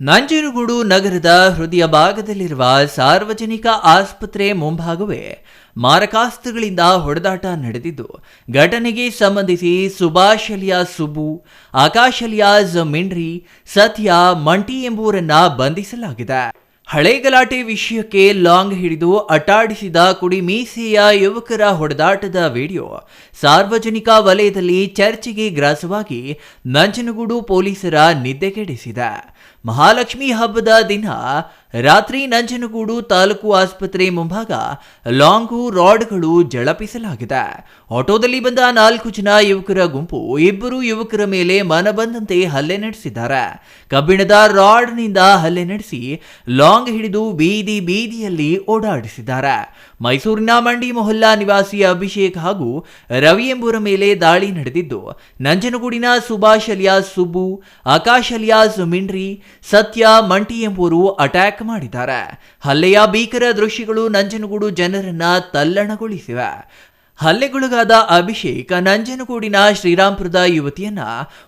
ನಂಜನಗೂಡು ನಗರದ ಹೃದಯ ಭಾಗದಲ್ಲಿರುವ ಸಾರ್ವಜನಿಕ ಆಸ್ಪತ್ರೆ ಮುಂಭಾಗವೇ ಮಾರಕಾಸ್ತ್ರಗಳಿಂದ ಹೊಡೆದಾಟ ನಡೆದಿದ್ದು, ಘಟನೆಗೆ ಸಂಬಂಧಿಸಿ ಸುಭಾಷ್ ಸುಬು ಸುಬ್ಬು, ಆಕಾಶ್ ಮಿಂಡ್ರಿ ಸತ್ಯ, ಮಂಟಿ ಎಂಬುವರನ್ನ ಬಂಧಿಸಲಾಗಿದೆ. ಹಳೆ ಗಲಾಟೆ ವಿಷಯಕ್ಕೆ ಲಾಂಗ್ ಹಿಡಿದು ಅಟಾಡಿಸಿದ ಕುಡಿ ಮೀಸೆಯ ಯುವಕರ ಹೊಡೆದಾಟದ ವಿಡಿಯೋ. ಸಾರ್ವಜನಿಕ ವಲಯದಲ್ಲಿ ಚರ್ಚೆಗೆ ಗ್ರಾಸವಾಗಿ ನಂಜನಗೂಡು ಪೊಲೀಸರ ನಿದ್ದೆಗೆಡಿಸಿದೆ. ಮಹಾಲಕ್ಷ್ಮಿ ಹಬ್ಬದ ದಿನ ರಾತ್ರಿ ನಂಜನಗೂಡು ತಾಲೂಕು ಆಸ್ಪತ್ರೆ ಮುಂಭಾಗ ಲಾಂಗು ರಾಡ್ಗಳು ಜಳಪಿಸಲಾಗಿದೆ. ಆಟೋದಲ್ಲಿ ಬಂದ ನಾಲ್ಕು ಜನ ಯುವಕರ ಗುಂಪು ಇಬ್ಬರು ಯುವಕರ ಮೇಲೆ ಮನಬಂದಂತೆ ಹಲ್ಲೆ ನಡೆಸಿದ್ದಾರೆ. ಕಬ್ಬಿಣದ ರಾಡ್ನಿಂದ ಹಲ್ಲೆ ನಡೆಸಿ ಲಾಂಗ್ ಹಿಡಿದು ಬೀದಿ ಬೀದಿಯಲ್ಲಿ ಓಡಾಡಿಸಿದ್ದಾರೆ. ಮೈಸೂರಿನ ಮಂಡಿ ಮೊಹಲ್ಲಾ ನಿವಾಸಿ ಅಭಿಷೇಕ್ ಹಾಗೂ ರವಿ ಎಂಬುವರ ಮೇಲೆ ದಾಳಿ ನಡೆದಿದ್ದು, ನಂಜನಗೂಡಿನ ಸುಭಾಷ್ ಅಲಿಯಾಸ್ ಸುಬ್ಬು, ಆಕಾಶ್ ಅಲಿಯಾಸ್ ಮಿಂಡ್ರಿ, ಸತ್ಯ ಮಂಟಿ ಎಂಬುವರು ಅಟ್ಯಾಕ್ ಮಾಡಿದ್ದಾರೆ. ಹಲ್ಲೆಯ ಭೀಕರ ದೃಶ್ಯಗಳು ನಂಜನಗೂಡು ಜನರನ್ನ ತಲ್ಲಣಗೊಳಿಸಿವೆ. ಹಲ್ಲೆಗೊಳಗಾದ ಅಭಿಷೇಕ್ ನಂಜನಗೂಡಿನ ಶ್ರೀರಾಂಪುರದ ಯುವತಿಯನ್ನ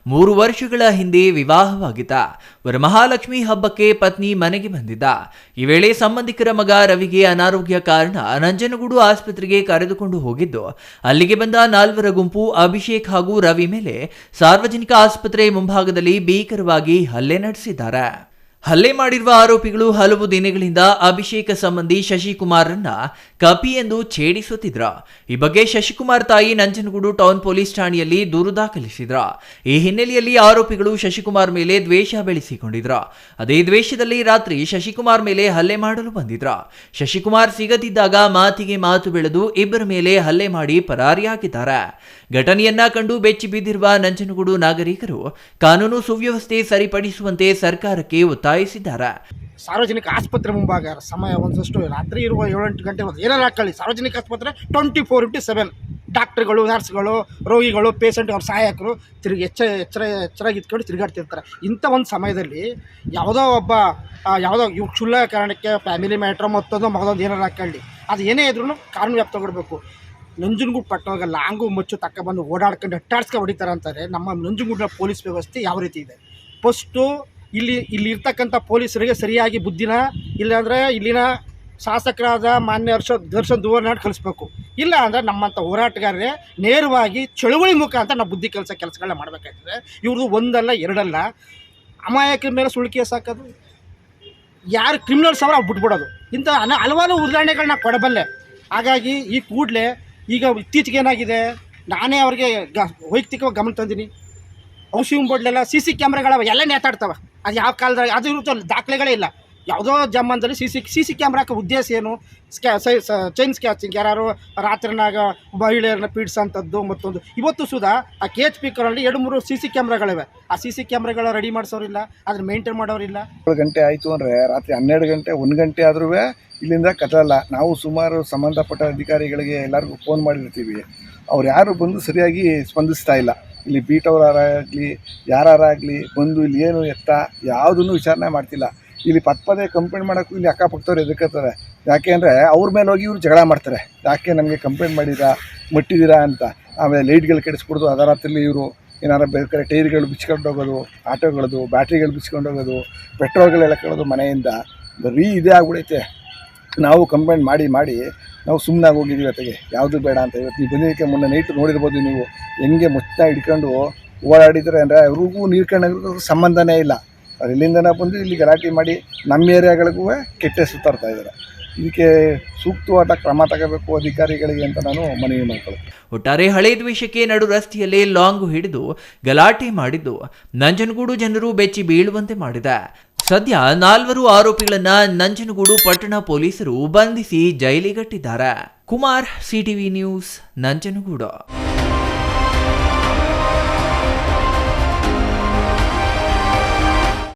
ಮೂರು ವರ್ಷಗಳ ಹಿಂದೆ ವಿವಾಹವಾಗಿದ್ದ. ವರಮಹಾಲಕ್ಷ್ಮಿ ಹಬ್ಬಕ್ಕೆ ಪತ್ನಿ ಮನೆಗೆ ಬಂದಿದ್ದ. ಈ ವೇಳೆ ಸಂಬಂಧಿಕರ ಮಗ ರವಿಗೆ ಅನಾರೋಗ್ಯ ಕಾರಣ ನಂಜನಗೂಡು ಆಸ್ಪತ್ರೆಗೆ ಕರೆದುಕೊಂಡು ಹೋಗಿದ್ದು, ಅಲ್ಲಿಗೆ ಬಂದ ನಾಲ್ವರ ಗುಂಪು ಅಭಿಷೇಕ್ ಹಾಗೂ ರವಿ ಮೇಲೆ ಸಾರ್ವಜನಿಕ ಆಸ್ಪತ್ರೆ ಮುಂಭಾಗದಲ್ಲಿ ಭೀಕರವಾಗಿ ಹಲ್ಲೆ ನಡೆಸಿದ್ದಾರೆ. ಹಲ್ಲೆ ಮಾಡಿರುವ ಆರೋಪಿಗಳು ಹಲವು ದಿನಗಳಿಂದ ಅಭಿಷೇಕ ಸಂಬಂಧಿ ಶಶಿಕುಮಾರ್ರನ್ನ ಕಪಿ ಎಂದು ಛೇಡಿಸುತ್ತಿದ್ರ. ಈ ಬಗ್ಗೆ ಶಶಿಕುಮಾರ್ ತಾಯಿ ನಂಜನಗೂಡು ಟೌನ್ ಪೊಲೀಸ್ ಠಾಣೆಯಲ್ಲಿ ದೂರು ದಾಖಲಿಸಿದ್ರ. ಈ ಹಿನ್ನೆಲೆಯಲ್ಲಿ ಆರೋಪಿಗಳು ಶಶಿಕುಮಾರ್ ಮೇಲೆ ದ್ವೇಷ ಬೆಳೆಸಿಕೊಂಡಿದ್ರ. ಅದೇ ದ್ವೇಷದಲ್ಲಿ ರಾತ್ರಿ ಶಶಿಕುಮಾರ್ ಮೇಲೆ ಹಲ್ಲೆ ಮಾಡಲು ಬಂದಿದ್ರ. ಶಶಿಕುಮಾರ್ ಸಿಗದಿದ್ದಾಗ ಮಾತಿಗೆ ಮಾತು ಬೆಳೆದು ಇಬ್ಬರ ಮೇಲೆ ಹಲ್ಲೆ ಮಾಡಿ ಪರಾರಿಯಾಗಿದ್ದಾರೆ ಘಟನೆಯನ್ನ ಕಂಡು ಬೆಚ್ಚಿ ಬಿದ್ದಿರುವ ನಂಜನಗೂಡು ನಾಗರಿಕರು ಕಾನೂನು ಸುವ್ಯವಸ್ಥೆ ಸರಿಪಡಿಸುವಂತೆ ಸರ್ಕಾರಕ್ಕೆ ಒತ್ತಾಯಿಸಿದ್ದಾರೆ. ಸಾರ್ವಜನಿಕ ಆಸ್ಪತ್ರೆ ಮುಂಭಾಗ ಸಮಯ ಒಂದಷ್ಟು ರಾತ್ರಿ ಇರುವ ಏಳೆಂಟು ಗಂಟೆ ಏನಾರು ಹಾಕೊಳ್ಳಿ. ಸಾರ್ವಜನಿಕ ಆಸ್ಪತ್ರೆ ಟ್ವೆಂಟಿ ಫೋರ್ ಇಂಟು ಸೆವೆನ್ ಡಾಕ್ಟ್ರುಗಳು, ನರ್ಸ್ಗಳು, ರೋಗಿಗಳು ಪೇಷಂಟ್ ಅವ್ರ ಸಹಾಯಕರು ತಿರುಗಿ ಎಚ್ಚ ಎಚ್ಚರ, ಎಚ್ಚರಾಗಿ ಇದ್ಕೊಂಡು ತಿರುಗಾಡ್ತಿರ್ತಾರೆ. ಇಂಥ ಒಂದು ಸಮಯದಲ್ಲಿ ಯಾವುದೋ ಒಬ್ಬ ಯಾವುದೋ ಇವು ಕ್ಷುಲ್ಲ ಕಾರಣಕ್ಕೆ ಫ್ಯಾಮಿಲಿ ಮ್ಯಾಟ್ರ್ ಮತ್ತೊಂದು ಮಗದೊಂದು ಏನಾರು ಹಾಕೊಳ್ಳಿ. ಅದು ಏನೇ ಇದ್ರೂ ಕಾನೂನು ವ್ಯಾಪ್ತ ಕೊಡಬೇಕು. ನಂಜನಗೂಡು ಪಟ್ಟವಾಗ ಲಾಂಗು ಮುಚ್ಚು ತಕ್ಕ ಬಂದು ಓಡಾಡ್ಕೊಂಡು ಅಟ್ಟಾಡ್ಸ್ಕೊಂಡು ಹೊಡಿತಾರೆ ಅಂತಾರೆ. ನಮ್ಮ ನಂಜನಗೂಡಿನ ಪೊಲೀಸ್ ವ್ಯವಸ್ಥೆ ಯಾವ ರೀತಿ ಇದೆ? ಫಸ್ಟು ಇಲ್ಲಿ ಇಲ್ಲಿ ಇರ್ತಕ್ಕಂಥ ಪೊಲೀಸರಿಗೆ ಸರಿಯಾಗಿ ಬುದ್ಧಿನ ಇಲ್ಲಾಂದರೆ ಇಲ್ಲಿನ ಶಾಸಕರಾದ ಮಾನ್ಯ ಹರ್ಷ ದರ್ಶನ್ ದುವರ್ನಾಡ್ ಕಲಿಸ್ಬೇಕು ಇಲ್ಲ ಅಂದರೆ ನಮ್ಮಂಥ ಹೋರಾಟಗಾರರೇ ನೇರವಾಗಿ ಚಳುವಳಿ ಅಂತ ನಾವು ಬುದ್ಧಿ ಕೆಲಸ ಕೆಲಸಗಳನ್ನ ಮಾಡಬೇಕಾಗ್ತದೆ. ಇವ್ರದ್ದು ಒಂದಲ್ಲ, ಎರಡಲ್ಲ. ಅಮಾಯಕರ ಮೇಲೆ ಸುಳ್ಕಿಯ ಸಾಕೋದು ಯಾರು ಕ್ರಿಮಿನಲ್ಸ್ ಅವರ ಬಿಟ್ಬಿಡೋದು. ಇಂಥ ಅನ ಹಲವಾರು ಉದಾಹರಣೆಗಳನ್ನ ಕೊಡಬಲ್ಲೆ ಹಾಗಾಗಿ ಈ ಕೂಡಲೇ ಈಗ ಇತ್ತೀಚೆಗೆ ಏನಾಗಿದೆ? ನಾನೇ ಅವ್ರಿಗೆ ಗ ವೈಯಕ್ತಿಕವಾಗಿ ಗಮನ ತಂದೀನಿ. ಔಷಧಿ ಬೋರ್ಡ್ಲೆಲ್ಲ ಸಿ ಸಿ ಕ್ಯಾಮ್ರಾಗಳವ ಎಲ್ಲ ನೇತಾಡ್ತವೆ. ಅದು ಯಾವ ಕಾಲದಾಗ ಅದು ಇರುತ್ತಲ್ಲ ದಾಖಲೆಗಳೇ ಇಲ್ಲ. ಯಾವುದೋ ಜಮಾನದಲ್ಲಿ ಸಿ ಸಿ ಸಿ ಸಿ ಉದ್ದೇಶ ಏನು? ಸ್ಕ್ಯಾ ಚೈನ್ ಸ್ಕ್ಯಾಚಿಂಗ್ ಯಾರು ರಾತ್ರಿನಾಗ ಮಹಿಳೆಯರನ್ನ ಪೀಡಿಸೋಂಥದ್ದು ಮತ್ತೊಂದು. ಇವತ್ತು ಸುಧಾ ಆ ಕೆ ಎಚ್ ಪಿ ಕರಲ್ಲಿ ಎರಡು, ಮೂರು ಸಿ ಸಿ ಕ್ಯಾಮ್ರಾಗಳಿವೆ. ಆ ಸಿ ಸಿ ಕ್ಯಾಮ್ರಾಗಳು ರೆಡಿ ಮಾಡಿಸೋರಿಲ್ಲ, ಅದನ್ನ ಮೇಂಟೈನ್ ಮಾಡೋರಿಲ್ಲ. ಏಳು ಗಂಟೆ ಆಯಿತು ಅಂದರೆ ರಾತ್ರಿ ಹನ್ನೆರಡು ಗಂಟೆ, ಒಂದು ಗಂಟೆ ಆದ್ರೂ ಇಲ್ಲಿಂದ ಕಟ್ಟಲ್ಲ ನಾವು ಸುಮಾರು ಸಂಬಂಧಪಟ್ಟ ಅಧಿಕಾರಿಗಳಿಗೆ ಎಲ್ಲರಿಗೂ ಫೋನ್ ಮಾಡಿರ್ತೀವಿ. ಅವ್ರು ಯಾರು ಬಂದು ಸರಿಯಾಗಿ ಸ್ಪಂದಿಸ್ತಾ ಇಲ್ಲ. ಇಲ್ಲಿ ಬೀಟವರಾಗಲಿ ಯಾರಾಗಲಿ ಬಂದು ಇಲ್ಲಿ ಏನು ಎತ್ತ, ಯಾವುದನ್ನು ವಿಚಾರಣೆ ಮಾಡ್ತಿಲ್ಲ. ಇಲ್ಲಿ ಪದ ಪದೇ ಕಂಪ್ಲೇಂಟ್ ಮಾಡೋಕ್ಕೂ ಇಲ್ಲಿ ಅಕ್ಕಪಕ್ಕದವ್ರು ಎದುರ್ಕೋತಾರೆ ಯಾಕೆ ಅಂದರೆ ಅವ್ರ ಮೇಲೆ ಹೋಗಿ ಇವ್ರು ಜಗಳ ಮಾಡ್ತಾರೆ. ಯಾಕೆ ನಮಗೆ ಕಂಪ್ಲೇಂಟ್ ಮಾಡಿದ್ದೀರಾ ಮುಟ್ಟಿದ್ದೀರಾ ಅಂತ. ಆಮೇಲೆ ಲೈಟ್ಗಳು ಕೆಡಿಸ್ಕೊಡೋದು, ಅದರ ಹತ್ತಿರಲ್ಲಿ ಇವರು ಏನಾರು ಬೇಕಾದ್ರೆ ಟೈರ್ಗಳು ಬಿಚ್ಕೊಂಡು ಹೋಗೋದು, ಆಟೋಗಳದು, ಬ್ಯಾಟ್ರಿಗಳು ಬಿಚ್ಕೊಂಡು ಹೋಗೋದು ಪೆಟ್ರೋಲ್ಗಳು ಎಳ್ಕೊಳ್ಳೋದು ಮನೆಯಿಂದ ಬರೀ ಇದೇ ಆಗ್ಬಿಡೈತೆ. ನಾವು ಕಂಪ್ಲೇಂಟ್ ಮಾಡಿ ಮಾಡಿ ನಾವು ಸುಮ್ಮನೆ ಹೋಗಿದ್ದೀವಿ ಅತ್ತಿಗೆ ಯಾವುದು ಬೇಡ ಅಂತ ಇವತ್ತು ನೀವು ಬಂದಿದ್ದಕ್ಕೆ ಮೊನ್ನೆ ನೈಟ್ ನೋಡಿರ್ಬೋದು ನೀವು. ಹೆಂಗೆ ಮುಚ್ಚ ಹಿಡ್ಕೊಂಡು ಓಡಾಡಿದ್ರೆ ಅಂದರೆ ಅವ್ರಿಗೂ ನೀರು ಕಂಡು ಸಂಬಂಧನೇ ಇಲ್ಲ. ಅವ್ರು ಇಲ್ಲಿಂದನೇ ಬಂದು ಇಲ್ಲಿ ಗಲಾಟೆ ಮಾಡಿ ನಮ್ಮ ಏರಿಯಾಗಳಿಗೂ ಕೆಟ್ಟ ಸುತ್ತಾಡ್ತಾ ಇದ್ದಾರೆ. ಇದಕ್ಕೆ ಸೂಕ್ತವಾದ ಕ್ರಮ ತಗೋಬೇಕು ಅಧಿಕಾರಿಗಳಿಗೆ ಅಂತ ನಾನು ಮನವಿ ಮಾಡ್ಕೊಳ್ತೀನಿ. ಒಟ್ಟಾರೆ ಹಳೆ ದ್ವೇಷಕ್ಕೆ ನಡು ರಸ್ತೆಯಲ್ಲೇ ಲಾಂಗ್ ಹಿಡಿದು ಗಲಾಟೆ ಮಾಡಿದ್ದು ನಂಜನಗೂಡು ಜನರು ಬೆಚ್ಚಿ ಬೀಳುವಂತೆ ಮಾಡಿದೆ. ಸದ್ಯ ನಾಲ್ವರು ಆರೋಪಿಗಳನ್ನ ನಂಜನಗೂಡು ಪಟ್ಟಣ ಪೊಲೀಸರು ಬಂಧಿಸಿ ಜೈಲಿಗಟ್ಟಿದ್ದಾರೆ. Kumar CTV news Nanjangud.